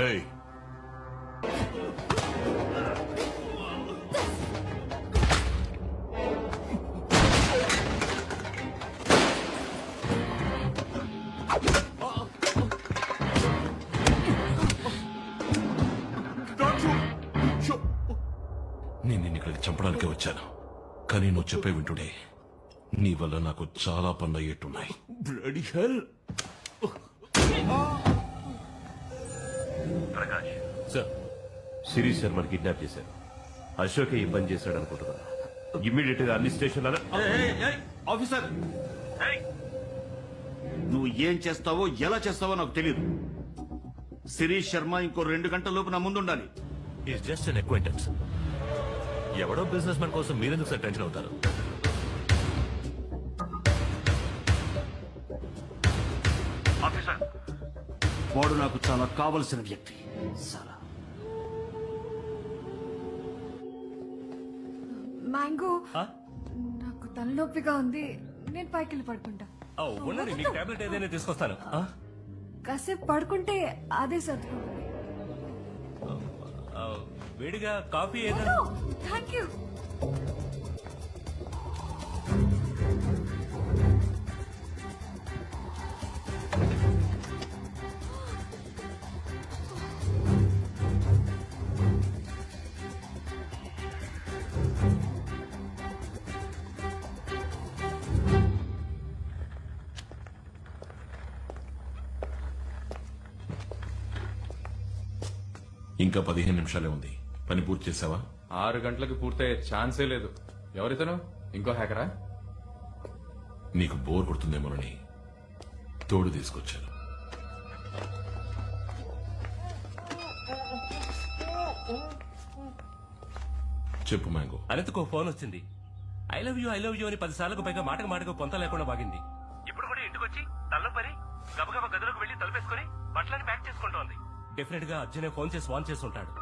ఏయ్ నేను నిన్ను ఇక్కడికి చంపడానికే వచ్చాను. కానీ నువ్వు చెప్పే వింటుడే నీ వల్ల నాకు చాలా పనులు అయ్యేట్టున్నాయి. Bloody hell Prakash. సార్. సిరీస్ శర్మని కిడ్నాప్ చేశారు. అశోకే ఈ పని చేశాడు అనుకుంటున్నా ఇమ్మీడియట్గా అన్ని స్టేషన్లలో ఆఫీసర్. నువ్వు ఏం చేస్తావో ఎలా చేస్తావో నాకు తెలియదు శిరీష్ శర్మ ఇంకో రెండు గంటల లోపు నా ముందు ఉండాలి ఈస్ జస్ట్ అన్ అక్వైంటెన్స్ ఎవడో బిజినెస్ మ్యాన్ కోసం మీరెందుకు సార్ టెన్షన్ అవుతారు? వాడు నాకు చాలా కావలసిన వ్యక్తి. మ్యాంగో నాకు తలనొప్పిగా ఉంది. నేను పైకి వెళ్ళి పడుకుంటా ఉండండి మీకు టాబ్లెట్ ఏదైనా తీసుకొస్తాను. ఆ? కాసేపు పడుకుంటే అదే సర్దుకుంటుంది. ఆ, వేడిగా కాఫీ ఏదైనా థ్యాంక్ యూ ఇంకా పదిహేను నిమిషాలే ఉంది. పని పూర్తి చేసావా? ఆరు గంటలకు పూర్తయ్యే ఛాన్సే లేదు. ఎవరితను? ఇంకో హ్యాకరా? నీకు బోర్ కొడుతుందేమోనని తోడు తీసుకొచ్చాను చెప్పు మ్యాంగో. అనంతకు ఫోన్ వచ్చింది. I love you I love you అని పది సార్లకు పైగా మాటకు మాటకు కొంత లేకుండా బాగింది ఇప్పుడు కూడా ఇంటికి వచ్చి తల్ల పరి గబగబా గదిలోకి వెళ్ళి తలపేసుకుని బట్టలని ప్యాక్ చేసుకుంటోంది. డెఫినెట్గా అర్జునే ఫోన్ చేసి వాన్ చేసి ఉంటాడు.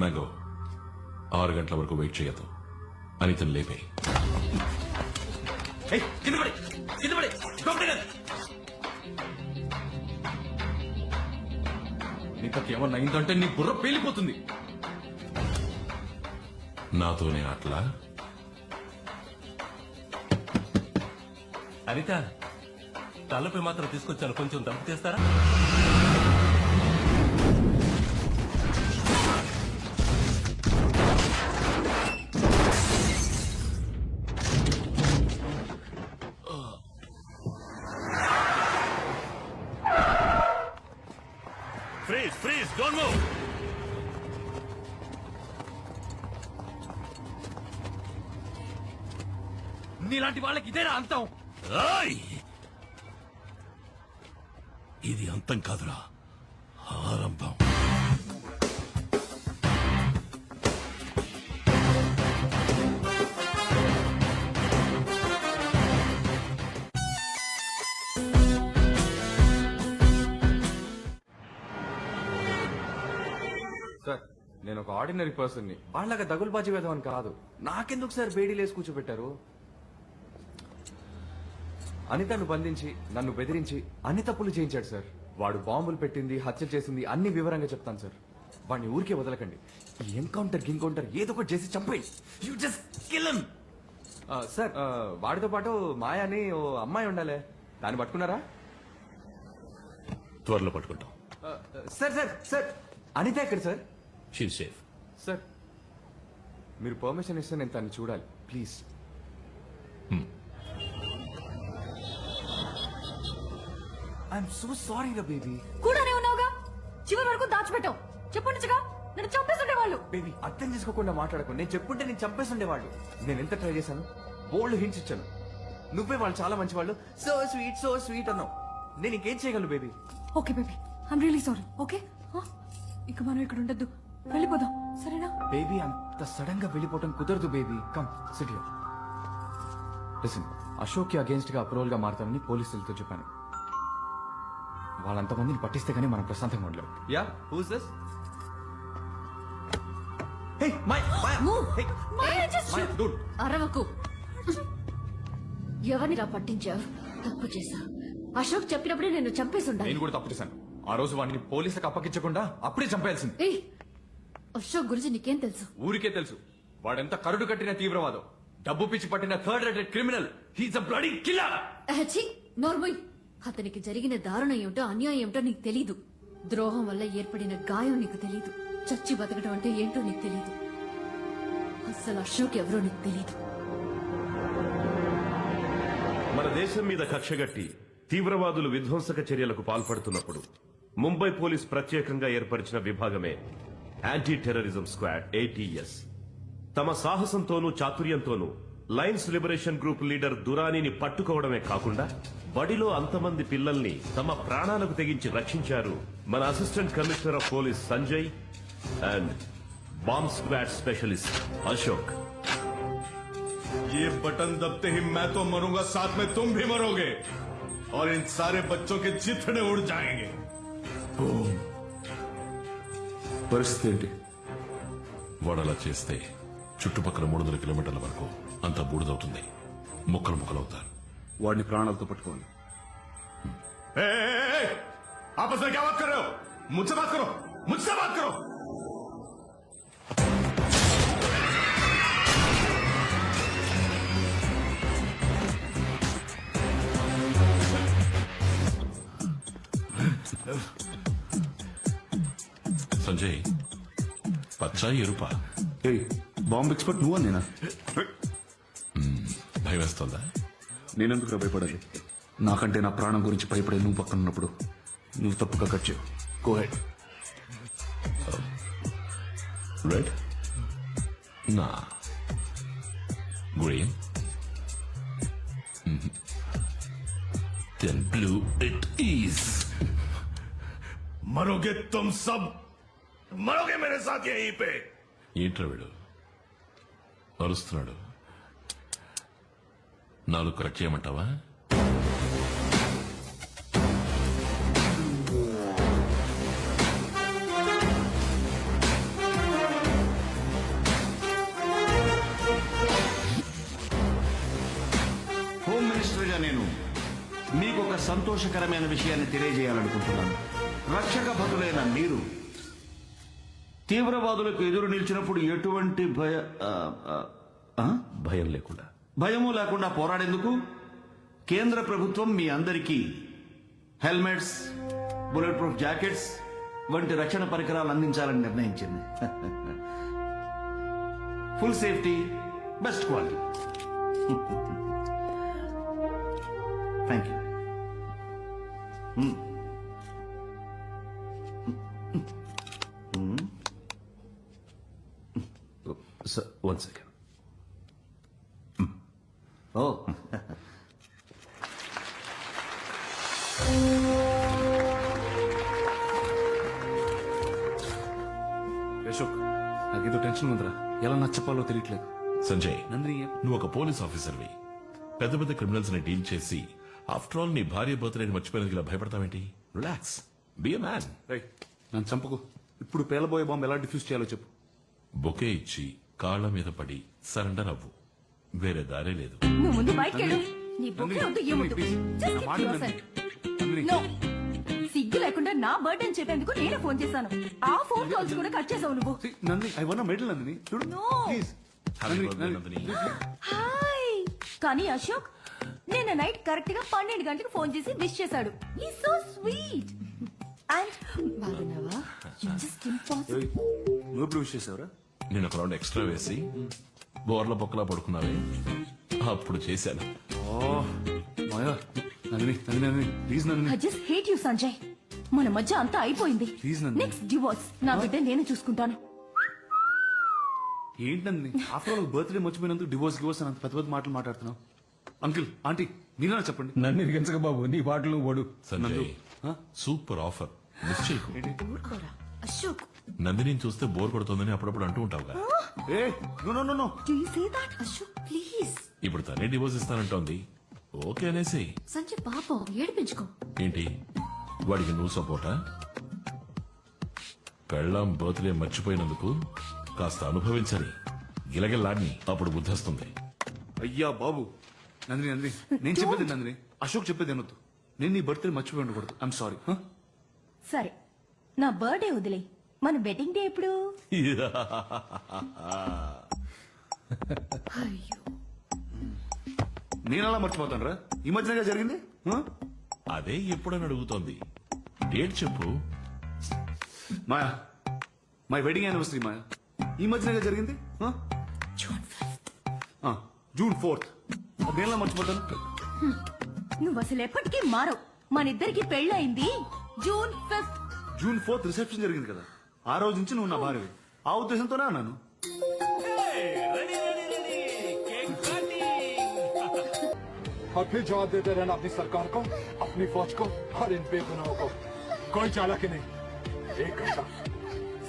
మ్యాంగో ఆరు గంటల వరకు వెయిట్ చేయొద్దు. అనితను లేపే నీకు ఏమన్నా అయిందంటే నీ బుర్ర పేలిపోతుంది. నాతోనే అట్లా అనిత తలపై మాత్రం తీసుకొచ్చాను. కొంచెం తప్పు చేస్తారా ఫ్రీజ్ ఫ్రీజ్ డోంట్ మూవ్ నీలాంటి వాళ్ళకి ఇదేనా అంతం. ఇది అంతం కాదురా. ఆరంభం. సార్ నేను ఒక ఆర్డినరీ పర్సన్ని వాళ్ళగా దగులుబాజీ వేద్దామని కాదు. నాకెందుకు సార్ బేడీలేసి కూర్చోబెట్టారు? అనితను బంధించి నన్ను బెదిరించి అన్ని తప్పులు చేయించాడు సార్. వాడు బాంబులు పెట్టింది హత్య చేసింది అన్ని వివరంగా చెప్తాను సార్. వాడిని ఊరికే వదలకండి. ఈ ఎన్కౌంటర్ గిన్కౌంటర్ ఏదో ఒకటి చేసి చంపేయి. యూ జస్ట్ కిల్ సార్ ఆ, వాడితో పాటు మాయా అని ఓ అమ్మాయి ఉండాలి. దాన్ని పట్టుకున్నారా? త్వరలో పట్టుకుంటాం. Sir sir sir. అనిత ఎక్కడ సార్? షీ సేఫ్ సార్ మీరు పర్మిషన్ ఇస్తే నేను తను చూడాలి. ప్లీజ్. ఐఎమ్ సో సారీ రా బేబీ కూడానే ఉన్నావుగా? చివరి వరకు దాచిపెట్టావు. చెప్పుండగా నన్ను చంపేస్తుండే వాళ్ళు బేబీ అర్థం చేసుకోకుండా మాట్లాడకు. నేను చెప్పుంటే నేను చంపేస్తుండేవాళ్ళు నేను ఎంత ట్రై చేశాను? బోల్డ్ హింట్స్ ఇచ్చాను. నువ్వే వాళ్ళు చాలా మంచి వాళ్ళు సో స్వీట్ సో స్వీట్ అన్నావు. నేను ఇంకేం చేయగలను baby okay baby I'm really sorry okay ఇక మనం ఇక్కడ ఉండొద్దు. వెళ్ళిపోదాం. సరేనా? బేబీ అంత సడన్గా వెళ్ళిపోవటం కుదరదు బేబీ కమ్ సిటీ లిసన్ అశోక్కి అగేన్స్ట్గా అప్రూవల్గా మారుతామని పోలీసులతో చెప్పాను. వాళ్ళంతమందిని పట్టిస్తే గానీ మనం ప్రశాంతంగా ఉండలేం. Yeah who's this hey my Move. Maya, just shoot. Dude అరవకు. ఎవరిని రా పట్టించావు? తప్పు చేశా. అశోక్ చెప్పినప్పుడే నేను చంపేసి ఉండాలి నేను కూడా తప్పు చేశాను. ఆ రోజు వాడిని పోలీసులకు అప్పగించకుండా అప్పుడే చంపేయాల్సింది. ఏయ్ అశోక్ గురించి నీకేం తెలుసు? ఊరికే తెలుసు. వాడెంత కరుడు కట్టిన తీవ్రవాదం. డబ్బు పిచ్చి పట్టిన third rated criminal. He's a bloody killer అహచి నోర్మోయ్. అతనికి జరిగిన దారుణం ఏమిటో అన్యాయం ఏమిటో నీకు తెలీదు. ద్రోహం వల్ల ఏర్పడిన గాయం నీకు తెలీదు. చచ్చి బతకడం అంటే ఏంటో నీకు తెలీదు. అసలు అశోక్ ఎవరో నీకు తెలీదు. మన దేశం మీద కక్షగట్టి తీవ్రవాదులు విధ్వంసక చర్యలకు పాల్పడుతున్నప్పుడు ముంబై పోలీస్ ప్రత్యేకంగా ఏర్పరిచిన విభాగమే యాంటీ టెర్రరిజం స్క్వాడ్ ఏటీఎస్ తమ సాహసంతోనూ చాతుర్యంతోనూ లయన్స్ లిబరేషన్ గ్రూప్ లీడర్ దురానీని పట్టుకోవడమే కాకుండా బడిలో అంతమంది పిల్లల్ని తమ ప్రాణాలకు తెగించి రక్షించారు మన assistant commissioner of police Sanjay and bomb squad specialist Ashok ये बटन दबते ही मैं तो मरूंगा साथ में तुम भी मरोगे और इन सारे बच्चों के चिथड़े उड़ जाएंगे పరిస్థితి ఏంటి వాడు అలా చేస్తే చుట్టుపక్కల మూడు వందల కిలోమీటర్ల వరకు అంతా బూడిదవుతుంది ముక్కలు ముక్కలవుతారు వాడిని ప్రాణాలతో పట్టుకోవాలి ए, ए, ए, ए, आपस में क्या बात कर रहे हो मुझसे बात करो मुझसे बात करो సంజయ్ పచ్చా ఎరుపా ఏయ్ బాంబు ఎక్స్పర్ట్ నువ్వు నేనా? భయం వేస్తుందా నేనెందుకు భయపడాలి? నాకంటే నా ప్రాణం గురించి భయపడే నువ్వు పక్కన ఉన్నప్పుడు నువ్వు తప్పుగా కట్ చేయవు నా. Green then blue it is మరోగే తుమ్ సబ్. మరోగే మేరే సాత్ యహీ పే. ఏంట్రా అరుస్తున్నాడు నాలుగు కట్ చేయమంటావా? హోమ్ మినిస్టర్గా నేను మీకు ఒక సంతోషకరమైన విషయాన్ని తెలియజేయాలనుకుంటున్నాను. రక్షక భటులైన మీరు తీవ్రవాదులకు ఎదురు నిలిచినప్పుడు ఎటువంటి భయ? భయం లేకుండా. భయము లేకుండా పోరాడేందుకు? కేంద్ర ప్రభుత్వం మీ అందరికీ హెల్మెట్స్ బుల్లెట్ ప్రూఫ్ జాకెట్స్ వంటి రక్షణ పరికరాలు అందించాలని నిర్ణయించింది. Full safety best quality. Thank you one second ఓ అశోక్ నాకేదో టెన్షన్ ఉందిరా. ఎలా నచ్చపాలో తెలియట్లేదు. సంజయ్ నందిని నువ్వు ఒక పోలీస్ ఆఫీసర్వి. పెద్ద పెద్ద క్రిమినల్స్ని డీల్ చేసి ఆఫ్టర్ ఆల్ నీ భార్య బర్త్డేని మర్చిపోయినందుకు ఇలా భయపడతావేంటి? రిలాక్స్ బి మ్యాన్ రేయ్ నన్ను చంపకు. ఇప్పుడు పేలబోయే బాంబు ఎలా డిఫ్యూజ్ చేయాలో చెప్పు. బొకే ఇచ్చి కాళ్ళ మీద పడి సరెండర్ అవ్వు. వేరే దారే లేదు. నువ్వు ముందు బయటకు వెళ్ళు నీ బుక్కే వద్దు ఏమొద్దు please. Just నా keep మాట yourself. నందిని. No. సిగ్గు లేకుండా నా బర్త్డే అని చెప్పేందుకు నేనే ఫోన్ చేశాను. ఆ ఫోన్ కాల్స్ కూడా కట్ చేసావు నువ్వు. Nandini I won medal Nandini. చూడు. No. ప్లీజ్. హాయ్ కానీ అశోక్ నిన్న నైట్ కరెక్ట్గా పన్నెండు గంటలకు ఫోన్ చేసి విష్ చేశాడు. ఈ సో స్వీట్ అండ్ బాగున్నావా? జస్ట్ ఇంపాసిబుల్ నువ్వు ఎప్పుడు విష్ చేసావురా? నేను ఒక రౌండ్ ఎక్స్ట్రా వేసి బోర్ల బొక్కలా పడుకున్నావే? అప్పుడు చేశాను. ఓ Maya. Nandini Nandini Nandini. Please Nandini. I just hate you Sanjay మన మధ్య అంతా అయిపోయింది. Please, Nandini. నెక్స్ట్ డివోర్స్ నా బిడ్డ నేను చూసుకుంటాను. ఏంటి నందిని? ఆఫ్టర్ ఆల్ బర్త్డే మర్చిపోయినందుకు డివోర్స్ డివోర్స్ అని అంత పెద్ద పెద్ద మాటలు మాట్లాడుతున్నావు? అంకిల్ ఆంటీ మీరేనా చెప్పండి. నన్ను ఇరిగించక బాబు నీ పాటలు ఓడు సంజయ్ ఆ? Super offer. మిస్ చేయకు. ఊరుకోరా. అశోక్ నందిని చూస్తే బోర్ కొడుతుందని అప్పుడప్పుడు అంటూ ఉంటావుగా ఏ no no no no. Do you say that Ashok please ఇప్పుడు తనే డివోర్స్ ఇస్తానంటోంది. ఓకే అనేసి. సంజయ్ పాపం ఏడిపించుకో. ఏంటి? వాడికి నువ్వు సపోర్టా? పెళ్ళాం బర్త్డే మర్చిపోయినందుకు కాస్త అనుభవించని గిలగిల్లాడిని అప్పుడు బుద్ధొస్తుంది. అయ్యా బాబు. నందిని నందిని. నేను చెప్పేది నందిని. అశోక్ చెప్పేది అనొద్దు. నేను నీ బర్త్డే మర్చిపోయి ఉండకూడదు. ఐఎమ్ సారీ సరే. నా బర్త్డే వదిలే మన వెడ్డింగ్ డే ఎప్పుడు? అయ్యో. నేను అలా మర్చిపోతాను రా ఈ మధ్యనగా జరిగింది? అదే ఎప్పుడని అడుగుతోంది. డేట్ చెప్పు. Maya. My wedding anniversary Maya. ఈ మధ్యనగా జరిగింది? జూన్ ఫోర్త్ నేను ఎలా మర్చిపోతాను? నువ్వు అసలు ఎప్పటికీ మారవు. మన ఇద్దరికి పెళ్ళయింది June fifth June fourth reception జరిగింది కదా. ఆ రోజు నుంచి నువ్వు నా భార్యవి ఆ ఉద్దేశంతోనే అన్నాను और फिर जवाब देते रहना अपनी सरकार को अपनी फौज को और इन बेगुनाहों को कोई चालाकी नहीं एक घंटा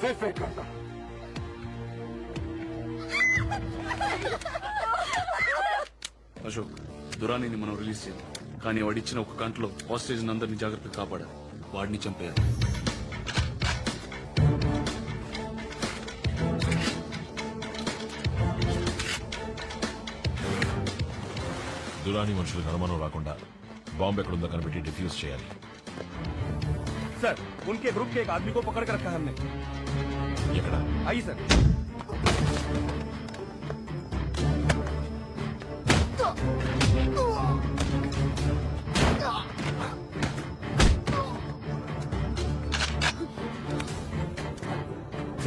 सिर्फ एक घंटा అశోక్ దురానిని మనం రిలీజ్ చేయాలి కానీ వాడు ఇచ్చిన ఒక గంటలో హాస్టేజ్ అందరినీ జాగ్రత్తగా కాపాడాలి వాడిని చంపేయాలి దురాని మనుషులకు అనుమానం రాకుండా బాంబు ఎక్కడుందో కనిపెట్టి డిఫ్యూజ్ చేయాలి सर उनके ग्रुप के एक आदमी को पकड़ कर रखा है हमने ఎక్కడ आइए सर तो